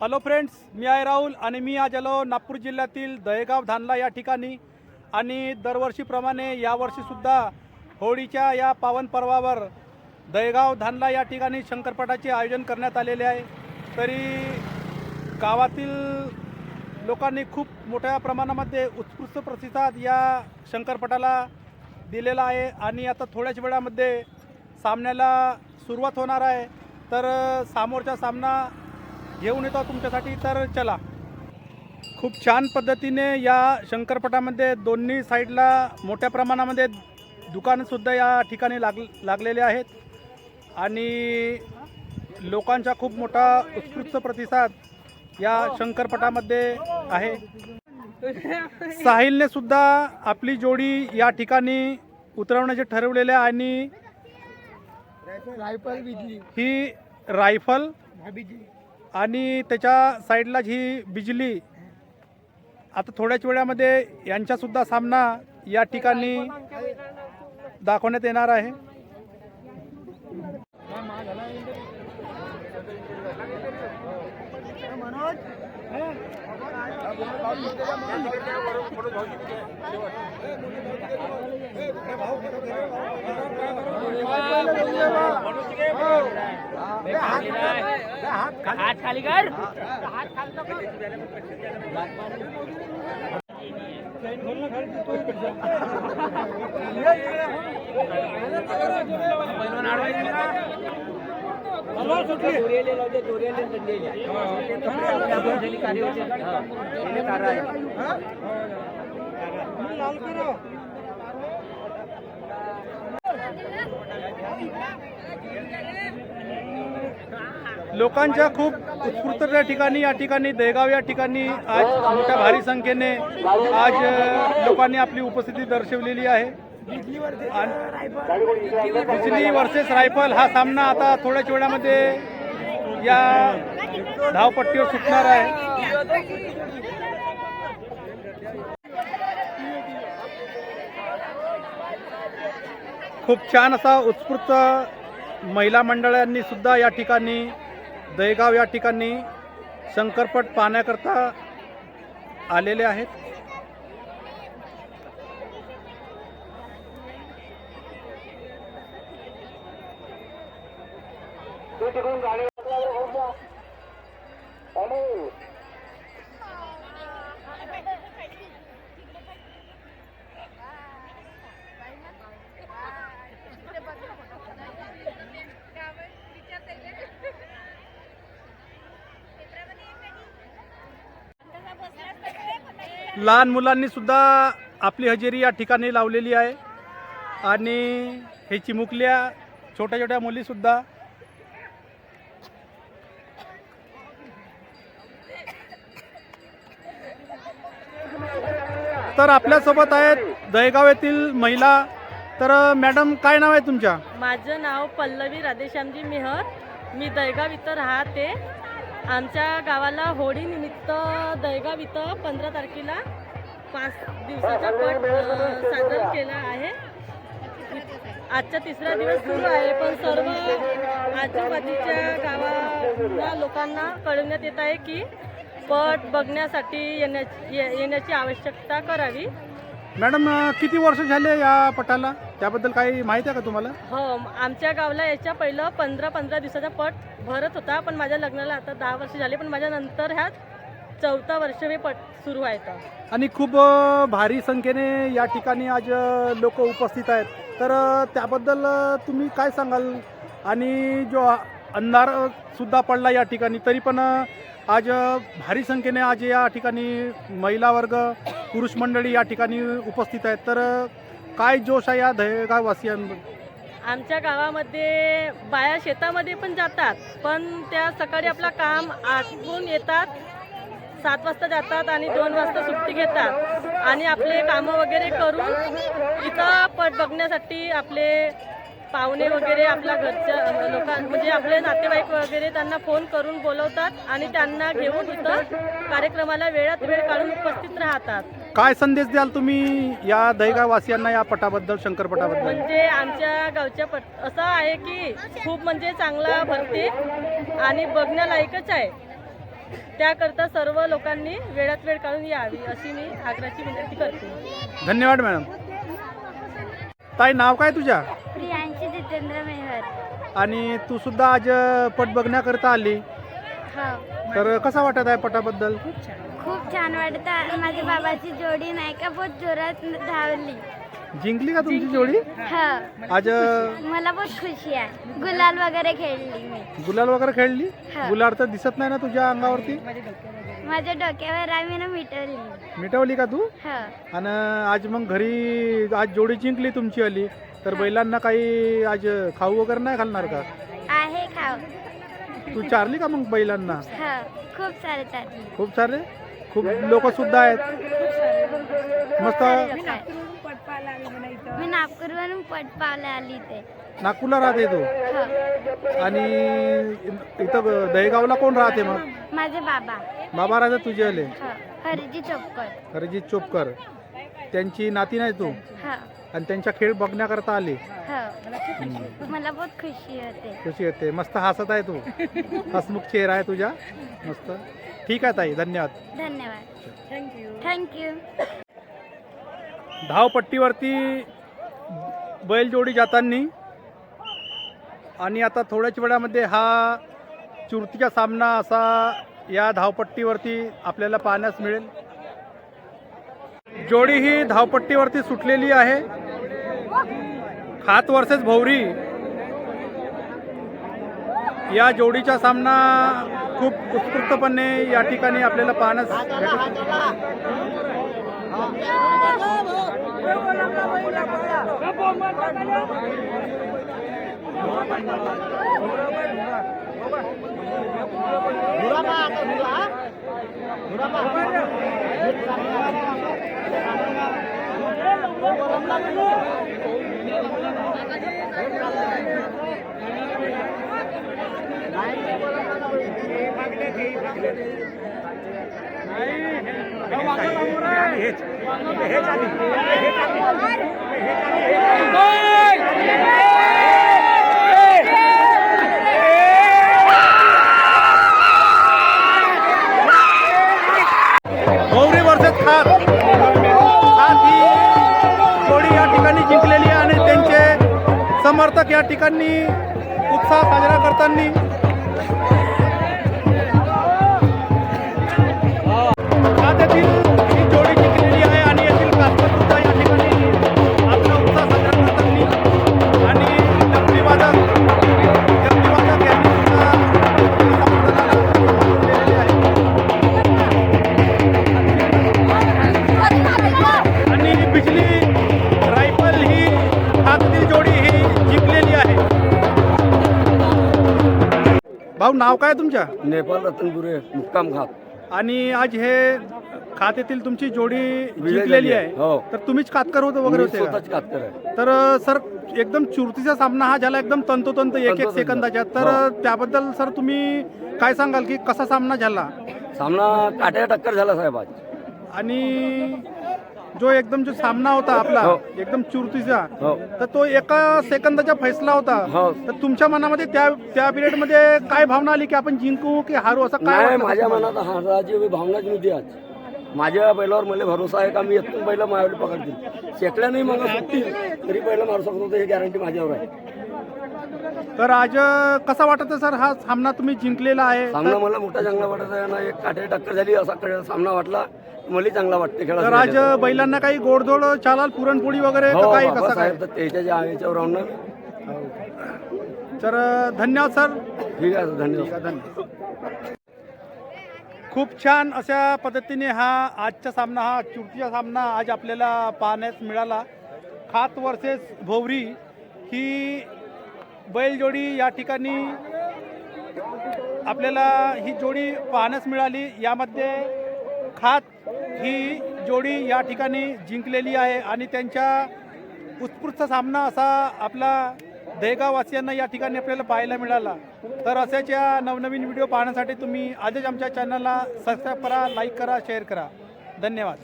Hello friends मी आहे राहुल आणि मी आज आलो नागपूर जिल्ह्यातील दहेगाव धानला या ठिकाणी. आणि दरवर्षीप्रमाणे यावर्षीसुद्धा होळीच्या या पावन पर्वावर दहेगाव धानला या ठिकाणी शंकरपटाचे आयोजन करण्यात आलेले आहे. तरी गावातील लोकांनी खूप मोठ्या प्रमाणामध्ये उत्स्फूर्त प्रतिसाद या शंकरपटाला दिलेला आहे. आणि आता थोड्याच वेळामध्ये सामन्याला सुरुवात होणार आहे. तर समोरचा सामना घेऊन येतो तुमच्यासाठी तर चला. खूप छान पद्धतीने या शंकरपटामध्ये दोन्ही साईडला मोठ्या प्रमाणामध्ये दुकानंसुद्धा या ठिकाणी लाग लागलेले आहेत. आणि लोकांचा खूप मोठा उत्स्फूर्त प्रतिसाद या शंकरपटामध्ये आहे. साहिलने सुद्धा आपली जोडी या ठिकाणी उतरवण्याचे ठरवलेले आणि ही रायफल आणि त्याच्या साईडलाच ही बिजली आता थोड्याच वेळामध्ये यांचासुद्धा सामना या ठिकाणी दाखवण्यात येणार आहे. हात खाली कर हात खाली लोकांच्या खूप उत्स्फूर्त या ठिकाणी या ठिकाणी दहेगाव या ठिकाणी आज मोठ्या भारी संख्येने आज लोकांनी आपली उपस्थिती दर्शवलेली आहे. बिजली वर्सेस रायफल हा सामना आता थोड्याच वेळामध्ये या धावपट्टीवर सुटणार आहे. खूप छान असा उत्स्फूर्त महिला मंडळांनी सुद्धा या ठिकाणी दहेगाव या ठिकाणी शंकरपट पाहण्याकरता आलेले आहेत. लहान मुलांनी सुद्धा आपली हजेरी या ठिकाणी लावलेली आहे. आणि हे चिमुकल्या छोट्या छोट्या मुलीसुद्धा तर आपल्यासोबत आहेत दहेगाव येथील महिला. तर मॅडम काय नाव आहे तुमच्या? माझं नाव पल्लवी राधेश्यामजी मेहर. मी दहेगाव इथं राहते. आमच्या गावाला होळी निमित्त दहेगाव इथं पंधरा तारखेला पाच दिवसाचा पट सादर केला आहे. आजचा तिसरा दिवस सुरू आहे पण सर्व आजूबाजूच्या गावाला लोकांना कळवण्यात येत आहे की पट बघण्यासाठी येण्याची ये- येण्याची आवश्यकता करावी. मॅडम किती वर्ष झाले या पटाला? त्याबद्दल काही माहिती आहे का तुम्हाला? हो आमच्या गावाला याच्या पहिलं पंधरा पंधरा दिवसाचा पट भरत होता पण माझ्या लग्नाला आता दहा वर्ष झाली पण माझ्या नंतर ह्यात चौथा वर्ष हे पट सुरू आहे आणि खूप अ, भारी संख्येने या ठिकाणी आज लोक उपस्थित आहेत. तर अ, त्याबद्दल अ, तुम्ही काय सांगाल? आणि जो अंधार अ, सुद्धा पडला या ठिकाणी तरी पण अ, आज भारी संख्येने आज या ठिकाणी महिला वर्ग पुरुष मंडळी या ठिकाणी उपस्थित आहेत. तर काय जोश आहे या दहेगाव आमच्या गावामध्ये बाया शेतामध्ये पण जातात पण त्या सकाळी आपलं काम आटपून येतात सात वाजता जातात आणि दोन वाजता सुट्टी घेतात. आणि आपले कामं वगैरे करून इथं पट बघण्यासाठी आपले पाहुणे वगैरे आपल्या घरच्या लोकां म्हणजे आपले नातेवाईक वगैरे त्यांना फोन करून बोलवतात आणि त्यांना घेऊन इथं कार्यक्रमाला वेळात वेळ काढून उपस्थित राहतात. काय संदेश द्याल तुम्ही या दहेगाव वासियांना या पटाबद्दल शंकरपटाबद्दल म्हणजे आमच्या गावच्या पट असं आहे की खूप म्हणजे चांगला भरते आणि बघण्यालायकच आहे. त्याकरता सर्व लोकांनी वेळात वेळ काढून यावी अशी मी आग्रहाची विनंती करते. धन्यवाद मॅडम. ताई नाव काय तुझ्या? जितेंद्र मेहर आणि तू सुद्धा आज पट बघण्याकरता आली. हो. तर कसा वाटत आहे पटाबद्दल? खूप छान. वाटतं माझ्या बाबाची जोडी नाही का बहुत जोरात धावली. जिंकली का तुमची जोडी? हो. आज मला बहुत खुशी आहे. गुलाल वगैरे खेळली मी. गुलाल वगैरे खेळली? हा. गुलाल तर दिसत नाही ना तुझ्या अंगावरती? माझ्या डोक्यावर आम्ही ना मिटवली. मिटवली का तू? हो. आणि आज मग घरी आज जोडी जिंकली तुमची आली तर बैलांना काही आज खाऊ वगैरे नाही घालणार का? आहे खाऊ. तू चारली का मग बैलांना? हो खूप सारे चालली खूप सारे? खूप लोक सुद्धा आहेत. मस्त. मी नागपूरवरून पटपावला आली ते नागपूरला राहते तू? हो. आणि इथं दहेगावला कोण राहते मग? माझे बाबा. बाबा राहते तुझे आले? हो हरजी चोपकर. हरजित चोपकर. त्यांची नाती नाही तू? हो. आणि त्यांच्या खेळ बघण्याकरता आली. हो. मला बहुत खुशी होते. खुशी येते मस्त हसत आहे तू. हसमुख चेहरा आहे तुझ्या. मस्त. ठीक आहे ताई. धन्यवाद. धन्यवाद. थँक्यू धावपट्टीवरती बैलजोडी जातानी आणि आता थोड्याच वेळामध्ये हा चुरतीचा सामना असा या धावपट्टीवरती आपल्याला पाहण्यास मिळेल. जोडी ही धावपट्टीवरती सुटलेली आहे. खात वर्सेस भौरी. या जोडीचा सामना खूप उत्स्फूर्तपणे या ठिकाणी आपल्याला पाहण्यास गौरी वर्सेस खात खात ही या ठिकाणी जिंकलेली आहे आणि त्यांचे समर्थक या ठिकाणी उत्साह साजरा करताना नाव काय तुमच्या नेपाल रतनपुरे मुक्काम घाट आणि आज हे खात्यातील तुमची जोडी विजय जिंकलेली झाली आहे आहे. हो. तर तुम्हीच कातकर होते वगैरे होते का? स्वतःच कातकर आहे तर सर एकदम चुरतीचा सामना हा झाला एकदम तंतोतंत एक एक तंतोतंत. सेकंदाच्या तर हो. त्याबद्दल सर तुम्ही काय सांगाल की कसा सामना झाला सामना काट्या टक्कर झाला साहेब आज आणि जो एकदम जो सामना होता आपला हो. एकदम चुरतीचा हो. तर तो एका सेकंदाचा फैसला होता. हो. तर तुमच्या मनामध्ये त्या त्या पिरियडमध्ये काय भावना आली की आपण जिंकू की हारू असं काय नाही वाटलं माझ्या? मनात हाराची भावनाच नव्हती आज. माझ्या बैलावर मला भरोसा आहे का? मी येथून बैल मायावली पकडतील. शेकल्या नाही मग सुटतील तरी बैल मारू शकतो हे गॅरंटी माझ्यावर आहे. तर आज कसा वाटत सर हा सामना तुम्ही जिंकलेला आहे? सामना तर- मला मोठा चांगला वाटत आहे ना एक काट्या टक्कर झाली असा खेळ सामना वाटला. मला चांगला वाटते खेळा तर आज बैलांना काही गोडधोड चालाल पुरणपोळी वगैरे हो का काही कसं काय? तर त्याच्या राहून तर धन्यवाद सर. ठीक आहे धन्यवाद. खूप छान अशा पद्धतीने हा आजचा सामना हा चुरतीचा सामना आज आपल्याला पाहण्यास मिळाला. खात वर्सेस भोवरी ही बैलजोडी या ठिकाणी आपल्याला ही जोडी पाहण्यास मिळाली. यामध्ये खात ही जोडी या ठिकाणी जिंकलेली आहे आणि त्यांच्या उत्स्फूर्त सामना असा आपला दहेगाववासियांना या ठिकाणी आपल्याला पाहायला मिळाला. तर अशाच या नवनवीन व्हिडिओ पाहण्यासाठी तुम्ही आजच आमच्या चॅनलला सबस्क्राईब करा लाईक करा शेअर करा. धन्यवाद.